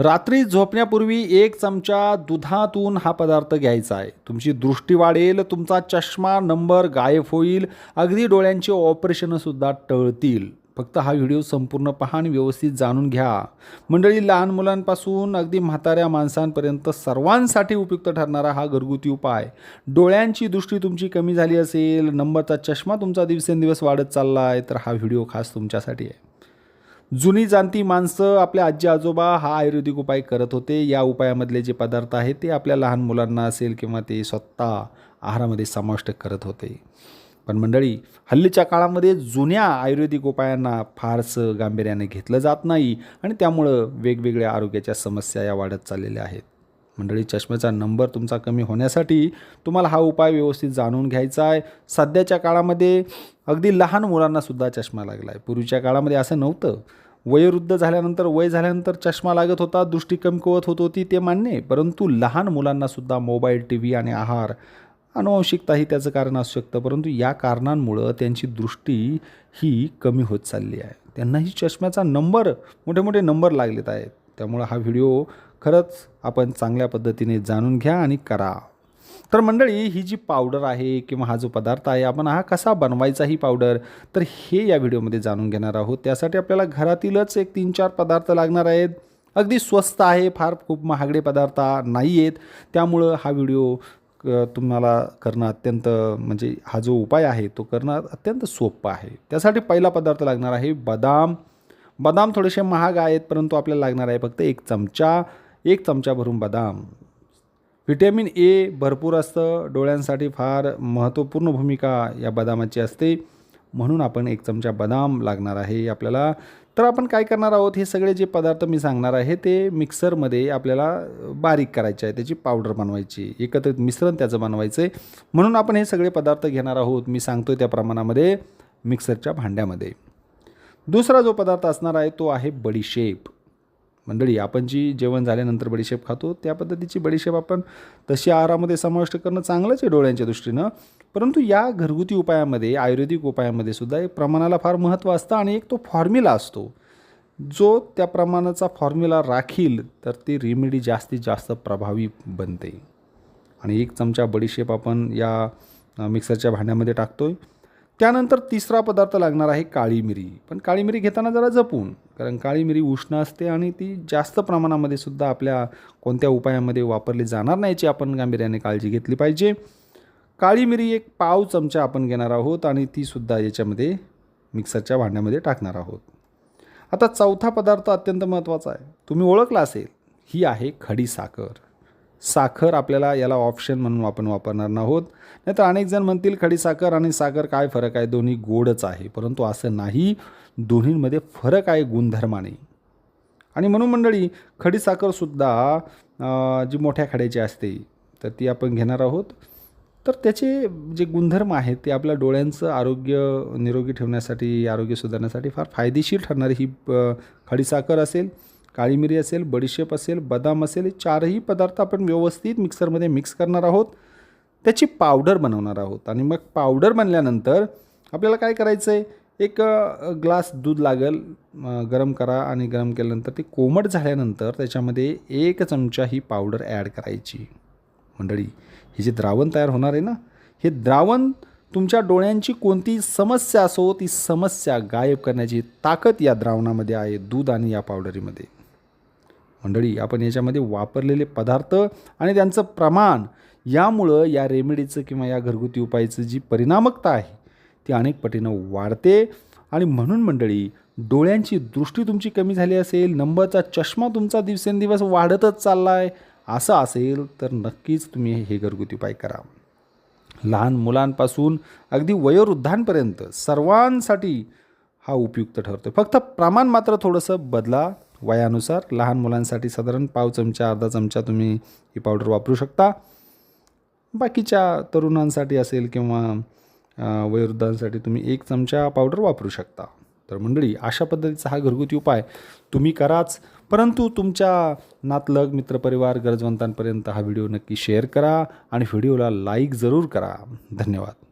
रात्री झोपण्यापूर्वी एक चमचा दुधातून हा पदार्थ घ्यायचा आहे. तुमची दृष्टी वाढेल तुमचा चष्मा नंबर गायब होईल अगदी डोळ्यांचे ऑपरेशनसुद्धा टळतील. फक्त हा व्हिडिओ संपूर्ण पहा आणि व्यवस्थित जाणून घ्या. मंडळी लहान मुलांपासून अगदी म्हाताऱ्या माणसांपर्यंत सर्वांसाठी उपयुक्त ठरणारा हा घरगुती उपाय. डोळ्यांची दृष्टी तुमची कमी झाली असेल नंबरचा चष्मा तुमचा दिवसेंदिवस वाढत चालला आहे तर हा व्हिडिओ खास तुमच्यासाठी आहे. जुनी जाणती माणसं आपल्या आजी आजोबा हा आयुर्वेदिक उपाय करत होते. या उपायामधले जे पदार्थ आहेत ते आपल्या लहान मुलांना असेल किंवा ते स्वतः आहारामध्ये समाविष्ट करत होते. पण मंडळी हल्लीच्या काळामध्ये जुन्या आयुर्वेदिक उपायांना फारसं गांभीर्याने घेतलं जात नाही आणि त्यामुळं वेगवेगळ्या आरोग्याच्या समस्या या वाढत चाललेल्या आहेत. मंडळी चष्म्याचा नंबर तुमचा कमी होण्यासाठी तुम्हाला हा उपाय व्यवस्थित जाणून घ्यायचा आहे. सध्याच्या काळामध्ये अगदी लहान मुलांनासुद्धा चष्मा लागला आहे पूर्वीच्या काळामध्ये असं नव्हतं. वयोवृद्ध झाल्यानंतर वय झाल्यानंतर चष्मा लागत होता दृष्टी कमकुवत होत होती ते मान्य परंतु लहान मुलांनासुद्धा मोबाईल टी व्ही आणि आहार अनुवंशिकता ही त्याचं कारण असू शकतं. परंतु या कारणांमुळं त्यांची दृष्टी ही कमी होत चालली आहे. त्यांनाही चष्म्याचा नंबर मोठे मोठे नंबर लागलेत आहेत. त्यामुळं हा व्हिडिओ खरंच आपण चांगल्या पद्धतीने जाणून घ्या आणि करा. तर मंडळी ही जी पावडर आहे किंवा हा जो पदार्थ आहे आपण हा कसा बनवायचा ही पावडर तर हे या व्हिडिओमध्ये जाणून घेणार आहोत. त्यासाठी आपल्याला घरातीलच एक तीन चार पदार्थ लागणार आहेत. अगदी स्वस्त आहे फार खूप महागडे पदार्थ नाही आहेत. त्यामुळं हा व्हिडिओ क- तुम्हाला करणं अत्यंत म्हणजे हा जो उपाय आहे तो करणं अत्यंत सोपं आहे. त्यासाठी पहिला पदार्थ लागणार आहे बदाम. बदाम थोडेसे महाग आहेत परंतु आपल्याला लागणार आहे फक्त एक चमचा. एक चमचा भरून बदाम. व्हिटॅमिन ए भरपूर असतं. डोळ्यांसाठी फार महत्त्वपूर्ण भूमिका या बदामाची असते. म्हणून आपण एक चमचा बदाम लागणार आहे आपल्याला. तर आपण काय करणार आहोत? हे सगळे जे पदार्थ मी सांगणार आहे ते मिक्सरमध्ये आपल्याला बारीक करायचे आहे. त्याची पावडर बनवायची एकत्रित मिश्रण त्याचं बनवायचं आहे म्हणून आपण हे सगळे पदार्थ घेणार आहोत. मी सांगतो त्या प्रमाणामध्ये मिक्सरच्या भांड्यामध्ये. दुसरा जो पदार्थ असणार आहे तो आहे बडीशेप. मंडळी आपण जी जेवण झाल्यानंतर बडीशेप खातो त्या पद्धतीची बडीशेप आपण तशी आहारामध्ये समाविष्ट करणं चांगलंच आहे डोळ्यांच्या दृष्टीनं. परंतु या घरगुती उपायामध्ये आयुर्वेदिक उपायामध्ये सुद्धा एक प्रमाणाला फार महत्त्व असतं आणि एक तो फॉर्म्युला असतो. जो त्या प्रमाणाचा फॉर्म्युला राखील तर ती रेमेडी जास्तीत जास्त प्रभावी बनते. आणि एक चमचा बडीशेप आपण या मिक्सरच्या भांड्यामध्ये टाकतो आहे त्यानंतर तिसरा पदार्थ लागणार आहे काळी मिरी. पण काळी मिरी घेताना जरा जपून कारण काळी मिरी उष्ण असते आणि ती जास्त प्रमाणामध्ये सुद्धा आपल्या कोणत्या उपायामध्ये वापरली जाणार नाही याची आपण गांभीर्याने काळजी घेतली पाहिजे. काळी मिरी एक पाव चमचा आपण घेणार आहोत आणि तीसुद्धा याच्यामध्ये मिक्सरच्या भांड्यामध्ये टाकणार आहोत. आता चौथा पदार्थ अत्यंत महत्त्वाचा आहे. तुम्ही ओळखला असेल ही आहे खडी साखर. साखर आपल्याला याला ऑप्शन म्हणून आपण वापरणार नाहोत. नाहीतर अनेक जण म्हणतील खडी साखर आणि साखर काय फरक आहे? दोन्ही गोडच आहे. परंतु असं नाही. दोन्हींमध्ये फरक आहे गुणधर्माने. आणि म्हणून मंडळी खडी साखरसुद्धा जी मोठ्या खड्याची असते तर ती आपण घेणार आहोत. तर त्याचे जे गुणधर्म आहेत ते आपल्या डोळ्यांचं आरोग्य निरोगी ठेवण्यासाठी आरोग्य सुधारण्यासाठी फार फायदेशीर ठरणारी ही खडीसाखर असेल. काळी मिरी असेल बडीशेप असेल बदाम असेल हे चारही पदार्थ आपण व्यवस्थित मिक्सरमध्ये मिक्स करणार आहोत. त्याची पावडर बनवणार आहोत. आणि मग पावडर बनल्यानंतर आपल्याला काय करायचं आहे एक ग्लास दूध लागेल गरम करा आणि गरम केल्यानंतर ते कोमट झाल्यानंतर त्याच्यामध्ये एक चमचा ही पावडर ॲड करायची. मंडळी हे जे द्रावण तयार होणार आहे ना हे द्रावण तुमच्या डोळ्यांची कोणती समस्या असो ती समस्या गायब करण्याची ताकद या द्रावणामध्ये आहे दूध आणि या पावडरीमध्ये. मंडळी आपण याच्यामध्ये वापरलेले पदार्थ आणि त्यांचं प्रमाण यामुळं या रेमेडीचं किंवा या घरगुती उपायाचं जी परिणामकता आहे ती अनेक पटीनं वाढते. आणि म्हणून मंडळी डोळ्यांची दृष्टी तुमची कमी झाली असेल नंबरचा चष्मा तुमचा दिवसेंदिवस वाढतच चालला आहे असं असेल तर नक्कीच तुम्ही हे घरगुती उपाय करा. लहान मुलांपासून अगदी वयोवृद्धांपर्यंत सर्वांसाठी हा उपयुक्त ठरतो फक्त प्रमाण मात्र थोडंसं बदला वयानुसार लहान मुलांसाठी साधारण पाव चमचा अर्धा चमचा तुम्ही ही पावडर वापरू शकता. बाकीच्या तरुणांसाठी असेल किंवा वयोवृद्धांसाठी तुम्ही एक चमचा पावडर वापरू शकता. तर मंडळी अशा पद्धतीचा हा घरगुती उपाय तुम्ही कराच. परंतु तुमच्या नातलग मित्रपरिवार गरजवंतांपर्यंत हा व्हिडिओ नक्की शेअर करा आणि व्हिडिओला लाईक जरूर करा. धन्यवाद.